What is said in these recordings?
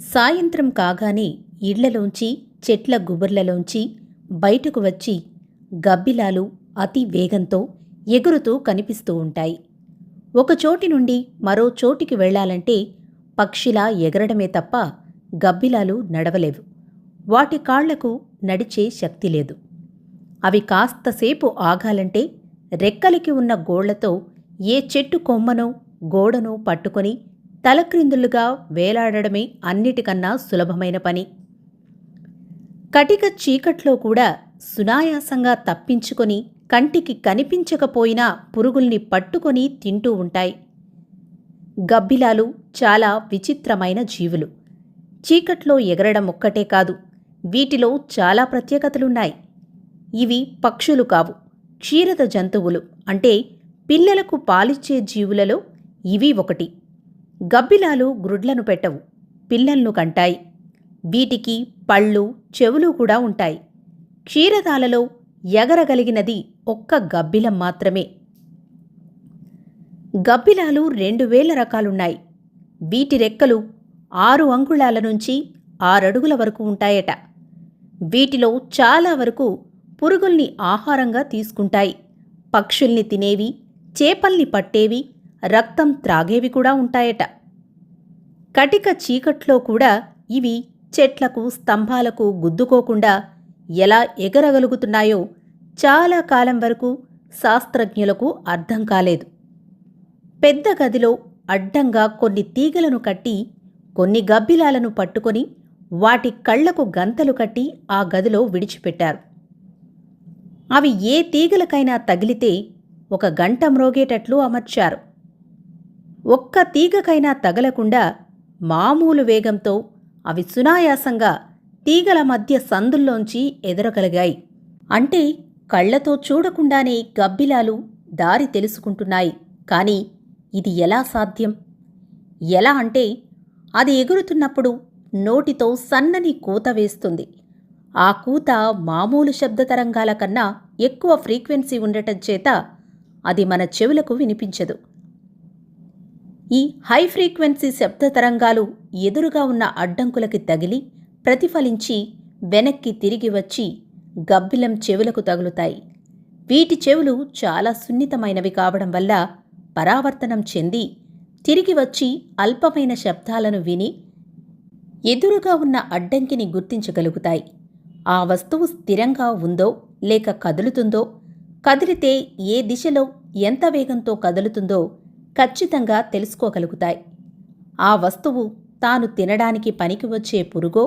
సాయంత్రం కాగానే ఇళ్ళలోంచి చెట్ల గుబుర్లలోంచి బయటకు వచ్చి గబ్బిలాలు అతి వేగంతో ఎగురుతూ కనిపిస్తూ ఉంటాయి. ఒక చోటి నుండి మరో చోటికి వెళ్ళాలంటే పక్షిలా ఎగరడమే తప్ప గబ్బిలాలు నడవలేవు. వాటి కాళ్ళకు నడిచే శక్తి లేదు. అవి కాస్తసేపు ఆగాలంటే రెక్కలికి ఉన్న గోళ్ళతో ఏ చెట్టు కొమ్మనో గోడనో పట్టుకొని తలక్రిందులుగా వేలాడడమే అన్నిటికన్నా సులభమైన పని. కటిక చీకట్లో కూడా సునాయాసంగా తప్పించుకొని కంటికి కనిపించకపోయినా పురుగుల్ని పట్టుకొని తింటూ ఉంటాయి. గబ్బిలాలు చాలా విచిత్రమైన జీవులు. చీకట్లో ఎగరడం ఒక్కటే కాదు వీటిలో చాలా ప్రత్యేకతలున్నాయి. ఇవి పక్షులు కావు క్షీరద జంతువులు. అంటే పిల్లలకు పాలిచ్చే జీవులలో ఇవి ఒకటి. గబ్బిలాలు గ్రుడ్లను పెట్టవు పిల్లలను కంటాయి. వీటికి పళ్ళు చెవులు కూడా ఉంటాయి. క్షీరదాలలో ఎగరగలిగినది ఒక్క గబ్బిలం మాత్రమే. గబ్బిలాలు రెండు వేల రకాలున్నాయి. వీటి రెక్కలు ఆరు అంగుళాల నుంచి ఆరడుగుల వరకు ఉంటాయట. వీటిలో చాలా వరకు పురుగుల్ని ఆహారంగా తీసుకుంటాయి. పక్షుల్ని తినేవి చేపల్ని పట్టేవి రక్తం త్రాగేవి కూడా ఉంటాయట. కటిక చీకట్లో కూడా ఇవి చెట్లకు స్తంభాలకు గుద్దుకోకుండా ఎలా ఎగరగలుగుతున్నాయో చాలా కాలం వరకు శాస్త్రజ్ఞులకు అర్థం కాలేదు. పెద్ద గదిలో అడ్డంగా కొన్ని తీగలను కట్టి కొన్ని గబ్బిలాలను పట్టుకొని వాటి కళ్ళకు గంతలు కట్టి ఆ గదిలో విడిచిపెట్టారు. అవి ఏ తీగలకైనా తగిలితే ఒక గంట మ్రోగేటట్లు అమర్చారు. ఒక్క తీగకైనా తగలకుండా మామూలు వేగంతో అవి సునాయాసంగా తీగల మధ్య సందుల్లోంచి ఎదరగలిగాయి. అంటే కళ్ళతో చూడకుండానే గబ్బిలాలు దారి తెలుసుకుంటున్నాయి. కాని ఇది ఎలా సాధ్యం? ఎలా అంటే అది ఎగురుతున్నప్పుడు నోటితో సన్నని కూత వేస్తుంది. ఆ కూత మామూలు శబ్ద తరంగాల కన్నా ఎక్కువ ఫ్రీక్వెన్సీ ఉండటం చేత అది మన చెవులకు వినిపించదు. ఈ హై ఫ్రీక్వెన్సీ శబ్ద తరంగాలు ఎదురుగా ఉన్న అడ్డంకులకి తగిలి ప్రతిఫలించి వెనక్కి తిరిగి వచ్చి గబ్బిలం చెవులకు తగులుతాయి. వీటి చెవులు చాలా సున్నితమైనవి కావడం వల్ల పరావర్తనం చెంది తిరిగి వచ్చి అల్పమైన శబ్దాలను విని ఎదురుగా ఉన్న అడ్డంకిని గుర్తించగలుగుతాయి. ఆ వస్తువు స్థిరంగా ఉందో లేక కదులుతుందో కదిలితే ఏ దిశలో ఎంత వేగంతో కదులుతుందో ఖచ్చితంగా తెలుసుకోగలుగుతాయి. ఆ వస్తువు తాను తినడానికి పనికి వచ్చే పురుగో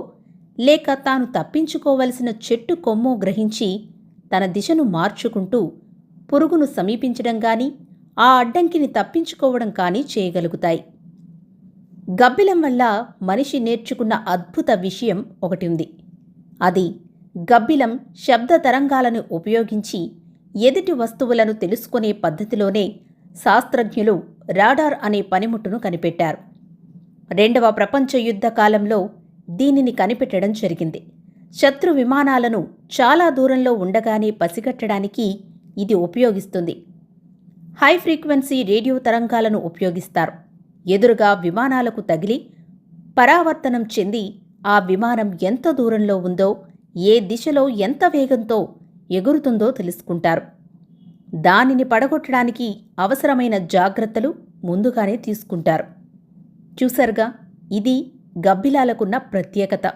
లేక తాను తప్పించుకోవలసిన చెట్టు కొమ్మో గ్రహించి తన దిశను మార్చుకుంటూ పురుగును సమీపించడం గాని ఆ అడ్డంకిని తప్పించుకోవడం కానీ చేయగలుగుతాయి. గబ్బిలం వల్ల మనిషి నేర్చుకున్న అద్భుత విషయం ఒకటి ఉంది అది గబ్బిలం శబ్ద తరంగాలను ఉపయోగించి ఎదుటి వస్తువులను తెలుసుకునే పద్ధతిలోనే శాస్త్రజ్ఞులు రాడార్ అనే పనిముట్టును కనిపెట్టారు. రెండవ ప్రపంచ యుద్ధ కాలంలో దీనిని కనిపెట్టడం జరిగింది. శత్రు విమానాలను చాలా దూరంలో ఉండగానే పసిగట్టడానికి ఇది ఉపయోగిస్తుంది. హై ఫ్రీక్వెన్సీ రేడియో తరంగాలను ఉపయోగిస్తారు. ఎదురుగా విమానాలకు తగిలి పరావర్తనం చెంది ఆ విమానం ఎంత దూరంలో ఉందో ఏ దిశలో ఎంత వేగంతో ఎగురుతుందో తెలుసుకుంటారు. దానిని పడగొట్టడానికి అవసరమైన జాగ్రత్తలు ముందుగానే తీసుకుంటారు. చూసరుగా ఇది గబ్బిలాలకున్న ప్రత్యేకత.